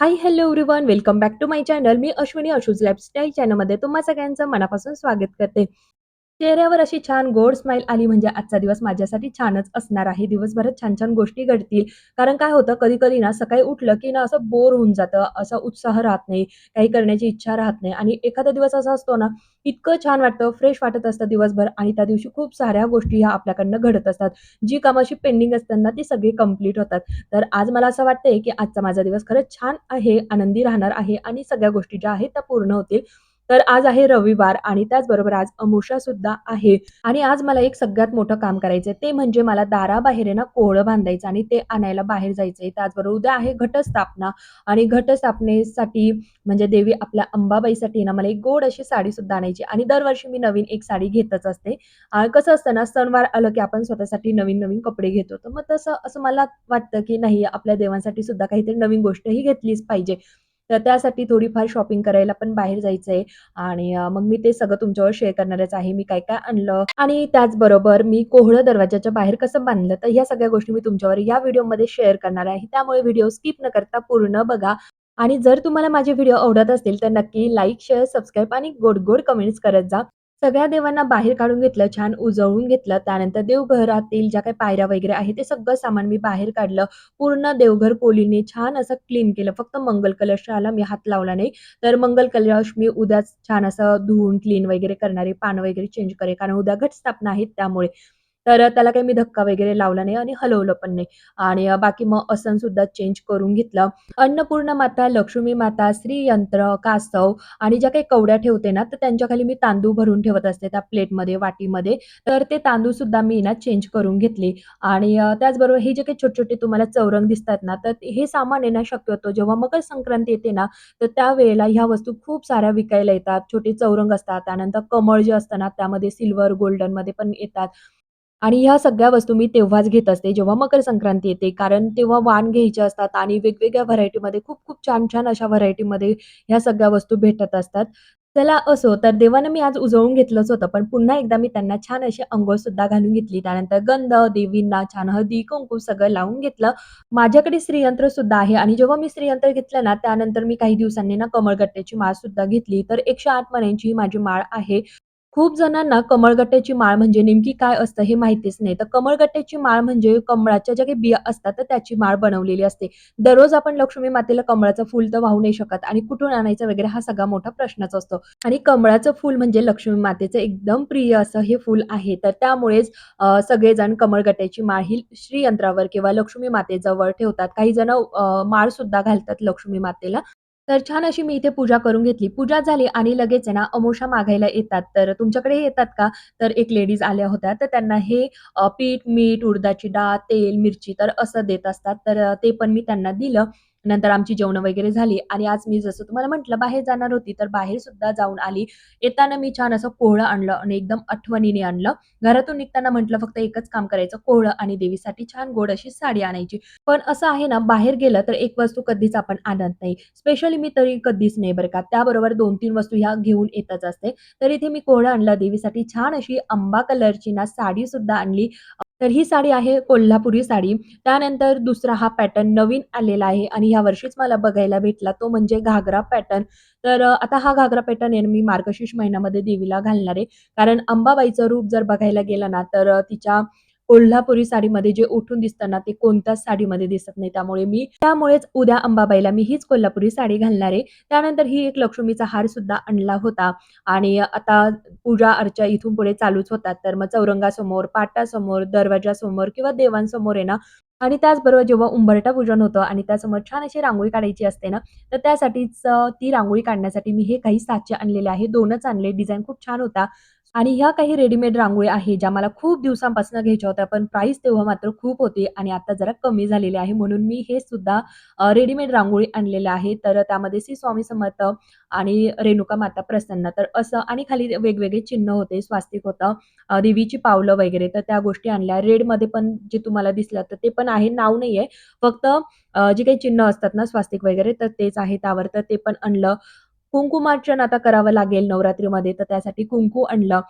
Hi, hello everyone. Welcome back to my channel. Me Ashwini Ashu's lifestyle चॅनलमध्ये तुम्हा सगळ्यांचं मनापासून स्वागत करते. चेहऱ्यावर अशी छान गोड स्माईल आली म्हणजे आजचा दिवस माझ्यासाठी छानच असणार आहे. दिवसभरात छान-छान गोष्टी घडतील. कारण काय होतं कधी-कधी ना सकाळी उठलं की ना असं बोर होऊन जातं, असा उत्साह राहत नाही, काही करण्याची इच्छा राहत नाही आणि एखादा दिवस असा असतो ना, इतकं छान वाटतं, फ्रेश वाटत असतं दिवसभर आणि त्या दिवशी खूप साऱ्या गोष्टी ह्या आपल्याकडनं घडत असतात. जी कामाशी पेंडिंग असताना ती सगळी कंप्लीट होतात. तर आज मला असं वाटतंय की आजचा माझा दिवस खरंच छान आहे, आनंदी राहणार आहे आणि सगळ्या गोष्टी ज्या आहेत त्या पूर्ण होतील. तर आज आहे रविवार आणि त्याचबरोबर आज अमुषा सुद्धा आहे आणि आज मला एक सगळ्यात मोठं काम करायचंय ते म्हणजे मला दाराबाहेर आहे ना कोहळं बांधायचं आणि ते आणायला बाहेर जायचंय. त्याचबरोबर उद्या आहे घटस्थापना आणि घटस्थापनेसाठी म्हणजे देवी आपल्या अंबाबाईसाठी ना मला एक गोड अशी साडी सुद्धा आणायची आणि दरवर्षी मी नवीन एक साडी घेतच असते. कसं असतं ना सणवार आलं की आपण स्वतःसाठी नवीन-नवीन कपडे घेतो. तर मग तसं असं मला वाटतं की नाही आपल्या देवांसाठी सुद्धा काहीतरी नवीन गोष्टही घेतलीच पाहिजे. तर त्यासाठी थोडीफार शॉपिंग करायला पण बाहेर जायचंय आणि मग मी ते सगळं तुमच्यावर शेअर करणारच आहे. मी काय-काय आणलं आणि त्याचबरोबर मी कोहळं दरवाजाच्या बाहेर कसं बांधलं, तर ह्या सगळ्या गोष्टी मी तुमच्यावर या व्हिडिओमध्ये शेअर करणार आहे. त्यामुळे व्हिडिओ स्किप न करता पूर्ण बघा आणि जर तुम्हाला माझे व्हिडिओ आवडत असतील, तर नक्की लाईक, शेअर, सबस्क्राईब आणि गोड-गोड कमेंट्स करत जा. सगळ्या देवांना बाहेर काढून घेतलं, छान उजळून घेतलं. त्यानंतर देवघरातील ज्या काही पायऱ्या वगैरे आहेत, ते सगळं सामान मी बाहेर काढलं. पूर्ण देवघर कोलीने छान असं क्लीन केलं. फक्त मंगल कलशाला मी हात लावला नाही. तर मंगल कलश मी उद्याच छान असं धुवून क्लीन वगैरे करणारे पान पानं वगैरे चेंज करेल कारण उद्या घटस्थापना आहेत त्यामुळे. तर त्याला काही मी धक्का वगैरे लावला नाही आणि हलवलं पण नाही आणि बाकी मग आसन सुद्धा चेंज करून घेतलं. अन्नपूर्णा माता, लक्ष्मी माता, श्रीयंत्र, कासव आणि ज्या काही कवड्या ठेवते ना, तर त्यांच्या खाली मी तांदूळ भरून ठेवत असते त्या प्लेटमध्ये, वाटीमध्ये. तर ते तांदूळ सुद्धा मी ना चेंज करून घेतले आणि त्याचबरोबर हे जे काही छोटे-छोटे तुम्हाला चौरंग दिसतात ना, तर हे सामान आहे ना शक्यतो जेव्हा मकर संक्रांती येते ना, तर त्यावेळेला ह्या वस्तू खूप साऱ्या विकायला येतात. छोटे चौरंग असतात, त्यानंतर कमळ जे असतं ना, त्यामध्ये सिल्व्हर, गोल्डनमध्ये पण येतात आणि ह्या सगळ्या वस्तू मी तेव्हाच घेत असते, जेव्हा मकर संक्रांती येते. कारण तेव्हा वाण घ्यायचे असतात आणि वेगवेगळ्या व्हरायटीमध्ये खूप-खूप छान-छान अशा व्हरायटीमध्ये ह्या सगळ्या वस्तू भेटत असतात. चला असो, तर देवानं मी आज उजळून घेतलंच होतं, पण पुन्हा एकदा मी त्यांना छान अशी अंघोळ सुद्धा घालून घेतली. त्यानंतर गंध, देवींना छान हळदी-कुंकू सगळं लावून घेतलं. माझ्याकडे श्रीयंत्र सुद्धा आहे आणि जेव्हा मी श्रीयंत्र घेतलं ना, त्यानंतर मी काही दिवसांनी ना कमळगट्ट्याची माळ सुद्धा घेतली. तर 108 मण्यांची ही माझी माळ आहे. खूप जणांना कमळगट्ट्याची माळ म्हणजे नेमकी काय असतं हे माहितीच नाही. तर कमळगट्ट्याची माळ म्हणजे कमळाच्या ज्या काही बिया असतात, तर त्याची माळ बनवलेली असते. दररोज आपण लक्ष्मी मातेला कमळाचं फूल तर वाहू नाही शकत आणि कुठून आणायचं वगैरे हा सगळा मोठा प्रश्नच असतो आणि कमळाचं फूल म्हणजे लक्ष्मी मातेचं एकदम प्रिय असं हे फूल आहे. तर त्यामुळेच सगळेजण कमळगट्ट्याची माळ ही श्रीयंत्रावर किंवा लक्ष्मी मातेजवळ ठेवतात. काही जण माळ सुद्धा घालतात लक्ष्मी मातेला. तर छान अशी मी इथे पूजा करून घेतली. पूजा झाली आणि लगेच आहे ना अमोशा मागायला येतात. तर तुमच्याकडे येतात का? तर एक लेडीज आल्या होत्या. तर त्यांना हे पीठ, मीठ, उडदाची डाळ, तेल, मिरची तर असं देत असतात. तर ते पण मी त्यांना दिलं. नंतर आमची जेवणं वगैरे झाली आणि आज मी जसं तुम्हाला म्हटलं बाहेर जाणार होती, तर बाहेर सुद्धा जाऊन आली. येताना मी छान असं कोहळं आणलं आणि एकदम आठवणीने आणलं. घरातून निघताना म्हटलं फक्त एकच काम करायचं, कोहळं आणि देवीसाठी छान गोड अशी साडी आणायची. पण असं आहे ना, बाहेर गेलं तर एक वस्तू कधीच आपण आणत नाही. स्पेशली मी तरी कधीच नाही बरं का. त्याबरोबर 2-3 वस्तू ह्या घेऊन येतच असते. तर इथे मी कोहळं आणलं देवीसाठी छान अशी आंबा कलरची ना साडी सुद्धा आणली. तर ही साडी आहे कोल्हापुरी साडी. त्यानंतर दुसरा हा पॅटर्न नवीन आलेला आहे आणि ह्या वर्षीच मला बघायला भेटला तो म्हणजे घागरा पॅटर्न. तर आता हा घागरा पॅटर्न आहे मी मार्गशीर्ष महिन्यामध्ये देवीला घालणार आहे. कारण अंबाबाईचं रूप जर बघायला गेलं ना, तर तिच्या कोल्हापुरी साडीमध्ये जे उठून दिसताना ते कोणत्याच साडीमध्ये दिसत नाही. त्यामुळे मी त्यामुळेच उद्या अंबाबाईला मी हीच कोल्हापुरी साडी घालणार आहे. त्यानंतर ही एक लक्ष्मीचा हार सुद्धा आणला होता आणि आता पूजा अर्चा इथून पुढे चालूच होतात. तर मग चौरंगासमोर, पाटासमोर, दरवाजासमोर किंवा देवांसमोर आहे ना आणि त्याचबरोबर जेव्हा उंबरटा पूजन होतं आणि त्यासमोर छान अशी रांगोळी काढायची असते ना, तर त्यासाठीच ती रांगोळी काढण्यासाठी मी हे काही साचे आणलेले आहे. दोनच आणले. डिझाईन खूप छान होता आणि ह्या काही रेडीमेड रांगोळी आहे, ज्या मला खूप दिवसांपासून घ्यायच्या होत्या. पण प्राइस तेव्हा मात्र खूप होती आणि आता जरा कमी झालेली आहे. म्हणून मी हे सुद्धा रेडीमेड रांगोळी आणलेल्या आहे. तर त्यामध्ये श्री स्वामी समर्थ आणि रेणुका माता प्रसन्न तर असं आणि खाली वेगवेगळे चिन्ह होते, स्वास्तिक होतं, देवीची पावलं वगैरे तर त्या गोष्टी आणल्या. रेडमध्ये पण जे तुम्हाला दिसलं तर ते पण आहे. नाव नाहीये. फक्त जे काही चिन्ह असतात ना स्वास्तिक वगैरे तर तेच आहे त्यावर. तर ते पण आणलं. कुंकुमार्चन आता करावं लागेल नवरात्रीमध्ये तर त्यासाठी कुंकू आणलं.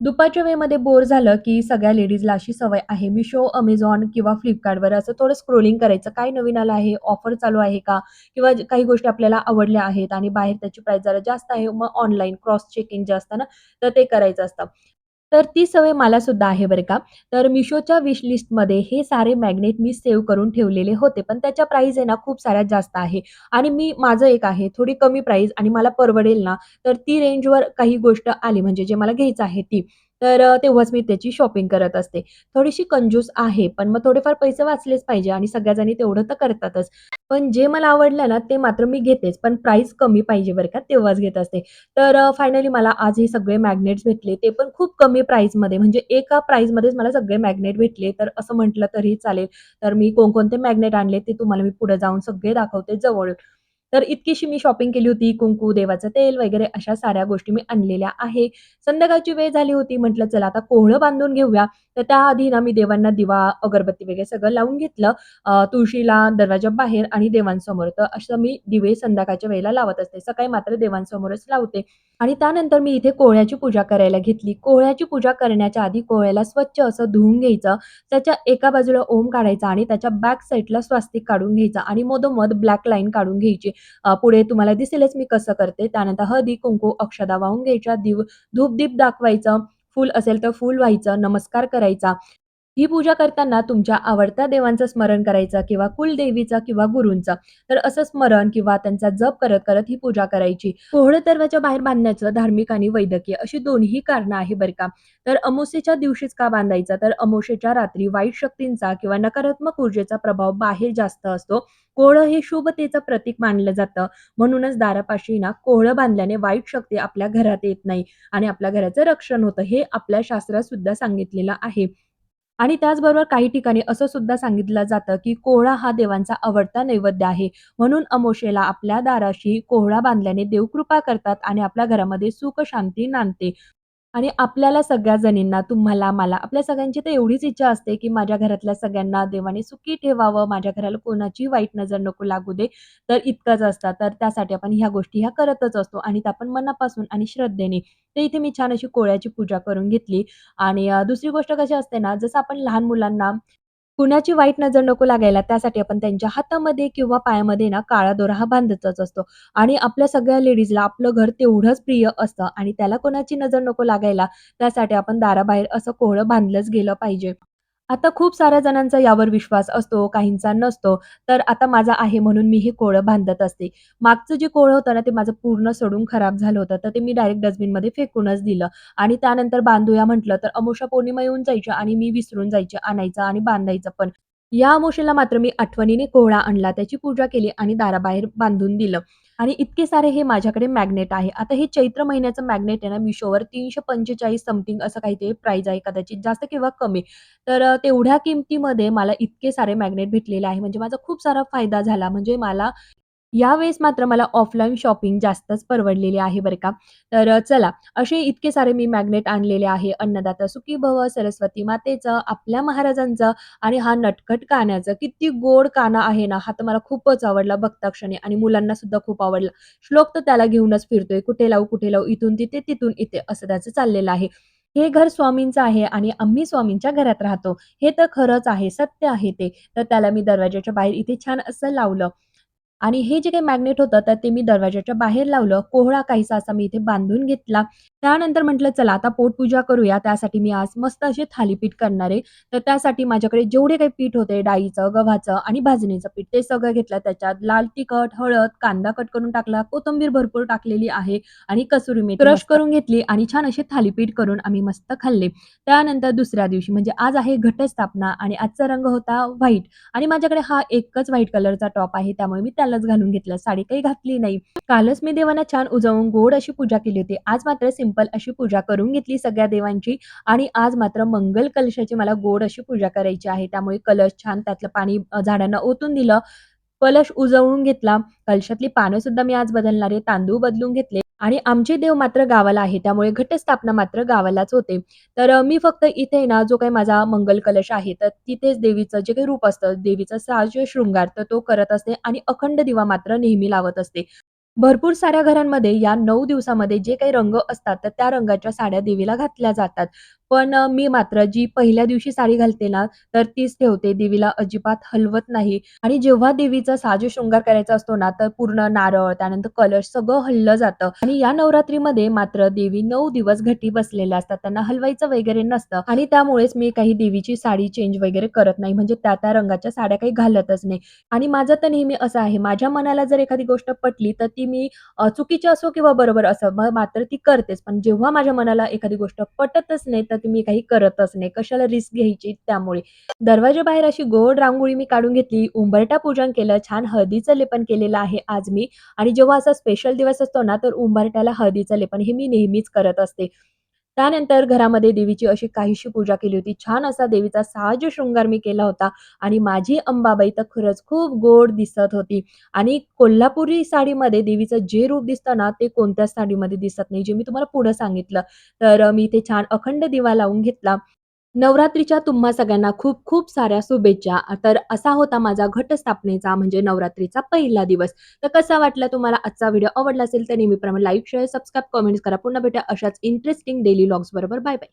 दुपारच्या वेळेमध्ये बोर झालं, की सगळ्या लेडीजला अशी सवय आहे. मिशो अमेझॉन किंवा फ्लिपकार्टवर असं थोडं स्क्रोलिंग करायचं. काय नवीन आलं आहे? ऑफर चालू आहे का? किंवा काही गोष्टी आपल्याला आवडल्या आहेत आणि बाहेर त्याची प्राईस जरा जास्त आहे. मग ऑनलाईन क्रॉस चेकिंग जे असतं ना, तर ते करायचं असतं. तर ती सवय मला सुद्धा आहे बरं का. तर मिशोच्या विश लिस्टमध्ये हे सारे मॅग्नेट मी सेव्ह करून ठेवलेले होते. पण त्याच्या प्राईज आहे ना, खूप साऱ्या जास्त आहे आणि मी माझं एक आहे थोडी कमी प्राईज आणि मला परवडेल ना, तर ती रेंजवर काही गोष्ट आली म्हणजे जे मला घ्यायचं आहे ती, तर तेव्हाच मी त्याची शॉपिंग करत असते. थोडीशी कंजूस आहे, पण मग थोडेफार पैसे वाचलेच पाहिजे आणि सगळ्या तेवढं तर करतातच. पण जे मला आवडलं ना, ते मात्र मी घेतेच. पण प्राईस कमी पाहिजे बरं का, तेव्हाच घेत असते. तर फायनली मला आज हे सगळे मॅग्नेट्स भेटले. ते पण खूप कमी प्राईसमध्ये म्हणजे एका प्राईसमध्येच मला सगळे मॅग्नेट भेटले. तर असं म्हटलं तरी चालेल. तर मी कोणकोणते मॅग्नेट आणले ते तुम्हाला मी पुढे जाऊन सगळे दाखवते जवळ तर इतकीशी मी शॉपिंग केली होती. कुंकू, देवाचं तेल वगैरे अशा साऱ्या गोष्टी मी आणलेल्या आहे. संध्याकाळची वेळ झाली होती. म्हटलं चला आता कोहळं बांधून घेऊया. तर त्याआधी ना मी देवांना दिवा, अगरबत्ती वगैरे सगळं लावून घेतलं. तुळशीला दरवाजा बाहेर आणि देवांसमोर. तर असं मी दिवे संध्याकाळच्या वेळेला लावत असते. सकाळी मात्र देवांसमोरच लावते. आणि त्यानंतर मी इथे कोहळ्याची पूजा करायला घेतली. कोहळ्याची पूजा करण्याच्या आधी कोहळ्याला स्वच्छ असं धुवून घ्यायचं. त्याच्या एका बाजूला ओम काढायचा आणि त्याच्या बॅक साईडला स्वास्तिक काढून घ्यायचा आणि मधोमध ब्लॅक लाईन काढून घ्यायची. पुढे तुम्हाला दिसेलच मी कसं करते. त्यानंतर हळदी, कुंकू, अक्षदा वाहून घ्यायच्या, दिव धूप-दीप दाखवायचं, फूल असेल तर फूल व्हायचं, नमस्कार करायचा. ही पूजा करताना तुमच्या आवडत्या देवांचं स्मरण करायचं किंवा कुलदेवीचं किंवा गुरूंचं. तर असं स्मरण किंवा त्यांचा जप करत-करत ही पूजा करायची. कोहळ दरवाजा बाहेर बांधण्याचं धार्मिक आणि वैद्यकीय अशी दोन्ही कारणं आहे बरं का. तर अमोसेच्या दिवशीच का बांधायचं? तर अमावास्येच्या रात्री वाईट शक्तींचा किंवा नकारात्मक ऊर्जेचा प्रभाव बाहेर जास्त असतो. कोहळं हे शुभतेचं प्रतीक मानलं जातं. म्हणूनच दारापाशी ना कोहळं बांधल्याने वाईट शक्ती आपल्या घरात येत नाही आणि आपल्या घराचं रक्षण होतं. हे आपल्या शास्त्रात सुद्धा सांगितलेलं आहे. आणि त्याचबरोबर काही ठिकाणी असं सुद्धा सांगितलं जातं, की कोहळा हा देवांचा आवडता नैवेद्य आहे. म्हणून अमोशेला आपल्या दाराशी कोहळा बांधल्याने देव कृपा करतात आणि आपल्या घरामध्ये सुख शांती नांदते. आणि आपल्याला सगळ्या जणींना, तुम्हाला, मला, आपल्या सगळ्यांची तर एवढीच इच्छा असते, की माझ्या घरातल्या सगळ्यांना देवाने सुखी ठेवावं, माझ्या घराला कोणाची वाईट नजर नको लागू दे. तर इतकंच असतं. तर त्यासाठी आपण ह्या गोष्टी ह्या करतच असतो आणि त्या आपण मनापासून आणि श्रद्धेने. तर इथे मी छान अशी कोळ्याची पूजा करून घेतली आणि दुसरी गोष्ट कशी असते ना, जसं आपण लहान मुलांना कुणाची वाईट नजर नको लागायला त्यासाठी आपण त्यांच्या हातामध्ये किंवा पायामध्ये ना काळा दोरा हा बांधतच असतो आणि आपल्या सगळ्या लेडीजला आपलं घर तेवढंच प्रिय असतं आणि त्याला कोणाची नजर नको लागायला त्यासाठी आपण दाराबाहेर असं कोहळं बांधलंच गेलं पाहिजे. आता खूप साऱ्या जणांचा यावर विश्वास असतो, काहींचा नसतो. तर आता माझा आहे म्हणून मी हे कोहळं बांधत असते. मागचं जे कोळं होतं ना, ते माझं पूर्ण सडून खराब झालं होतं. तर ते मी डायरेक्ट डस्टबिनमध्ये फेकूनच दिलं आणि त्यानंतर बांधूया म्हटलं तर अमोशा पौर्णिमा येऊन जायच्या आणि मी विसरून जायचे आणायचं आणि बांधायचं पण. या अमोशेला मात्र मी आठवणीने कोहळा आणला, त्याची पूजा केली आणि दाराबाहेर बांधून दिलं. आणि इतके सारे हे माझ्याकडे मॅग्नेट आहे. आता हे चैत्र महिन्याचं मॅग्नेट आहे ना, मिशोवर तीनशे पंचेचाळीस समथिंग असं काहीतरी प्राईज आहे कदाचित जास्त किंवा कमी. तर तेवढ्या किमतीमध्ये मला इतके सारे मॅग्नेट भेटलेले आहे. म्हणजे माझा खूप सारा फायदा झाला. म्हणजे मला यावेळेस मात्र मला ऑफलाईन शॉपिंग जास्तच परवडलेली आहे बरं का. तर चला असे इतके सारे मी मॅग्नेट आणलेले आहे. अन्नदाता सुखी भव, सरस्वती मातेचं, आपल्या महाराजांचं आणि हा नटखट कान्याचं. किती गोड काना आहे ना, हा तर मला खूपच आवडला बघता क्षणी आणि मुलांना सुद्धा खूप आवडला. श्लोक तर त्याला घेऊनच फिरतोय. कुठे लावू, कुठे लावू, इथून तिथे, तिथून इथे असं त्याचं चाललेलं आहे. हे घर स्वामींचं आहे आणि आम्ही स्वामींच्या घरात राहतो. हे तर खरंच आहे, सत्य आहे ते. तर त्याला मी दरवाजाच्या बाहेर इथे छान असं लावलं. आणि हे जे काही मॅग्नेट होतं, तर ते मी दरवाजाच्या बाहेर लावलं. कोहळा काहीसा असा मी इथे बांधून घेतला. त्यानंतर म्हटलं चला आता पोटपूजा करूया. त्यासाठी मी आज मस्त असे थालीपीठ करणार आहे. तर त्यासाठी माझ्याकडे जेवढे काही पीठ होते डाळीचं, गव्हाचं आणि भाजणीचं पीठ ते सगळं घेतलं. त्याच्यात लाल तिखट, हळद, कांदा कट करून टाकला, कोथिंबीर भरपूर टाकलेली आहे आणि कसुरी मेथी क्रश करून घेतली आणि छान असे थालीपीठ करून आम्ही मस्त खाल्ले. त्यानंतर दुसऱ्या दिवशी म्हणजे आज आहे घटस्थापना आणि आजचा रंग होता व्हाईट आणि माझ्याकडे हा एकच व्हाईट कलरचा टॉप आहे. त्यामुळे मी त्यालाच घालून घेतलं. साडी काही घातली नाही. कालच मी देवांना छान उजवून गोड अशी पूजा केली होती. आज मात्र सिंपल अशी पूजा करून घेतली सगळ्या देवांची आणि आज मात्र मंगल कलशाची मला गोड अशी पूजा करायची आहे. त्यामुळे कलश छान त्यातलं पाणी झाडांना ओतून दिलं. कलश उजवून घेतला. कलशातली पानं सुद्धा मी आज बदलणार आहे. तांदूळ बदलून घेतले आणि आमचे देव मात्र गावाला आहे. त्यामुळे घटस्थापना मात्र गावालाच होते. तर मी फक्त इथे ना जो काही माझा मंगल कलश आहे, तर तिथेच देवीचं जे काही रूप असतं, देवीचा साज शृंगार तर तो करत असते आणि अखंड दिवा मात्र नेहमी लावत असते. भरपूर साऱ्या घरांमध्ये या नऊ दिवसामध्ये जे काही रंग असतात, तर त्या रंगाच्या साड्या देवीला घातल्या जातात. पण मी मात्र जी पहिल्या दिवशी साडी घालते ना, तर तीच ठेवते. देवीला अजिबात हलवत नाही आणि जेव्हा देवीचा साज-शृंगार करायचा असतो ना, तर पूर्ण नारळ, त्यानंतर कलश सगळं हललं जातं आणि या नवरात्रीमध्ये मात्र देवी नऊ दिवस घटी बसलेल्या असतात. त्यांना हलवायचं वगैरे नसतं आणि त्यामुळेच मी काही देवीची साडी चेंज वगैरे करत नाही. म्हणजे त्या-त्या रंगाच्या साड्या काही घालतच नाही आणि माझं तर नेहमी असं आहे, माझ्या मनाला जर एखादी गोष्ट पटली, तर ती मी चुकीची असो किंवा बरोबर असो, मात्र ती करतेच. पण जेव्हा माझ्या मनाला एखादी गोष्ट पटतच नाही, तर तुम्ही मी काही करतच नाही. कशाला रिस्क घ्यायची त्यामुळे. दरवाजाबाहेर अशी गोड रांगोळी मी काढून घेतली, उंबरटा पूजन केलं, छान हळदीचं लेपन केलेलं आहे आज मी आणि जेव्हा असा स्पेशल दिवस असतो ना, तर उंबरट्याला हळदीचं लेपन हे मी नेहमीच करत असते. त्यानंतर घरामध्ये देवीची अशी काहीशी पूजा केली होती. छान असा देवीचा साज-शृंगार मी केला होता आणि माझी अंबाबाई तर खरंच खूप गोड दिसत होती आणि कोल्हापुरी साडीमध्ये देवीचं जे रूप दिसतं ना, ते कोणत्याच साडीमध्ये दिसत नाही, जे मी तुम्हाला पुढं सांगितलं. तर मी इथे छान अखंड दिवा लावून घेतला. नवरात्रीच्या तुम्हा सगळ्यांना खूप खूप साऱ्या शुभेच्छा. तर असा होता माझा घटस्थापनेचा म्हणजे नवरात्रीचा पहिला दिवस. तर कसा वाटला तुम्हाला आजचा व्हिडिओ? आवडला असेल तर नेहमीप्रमाणे लाईक, शेअर, सबस्क्राईब, कमेंट्स करा. पुन्हा भेटा अशाच इंटरेस्टिंग डेली लॉग्स बरोबर. Bye bye.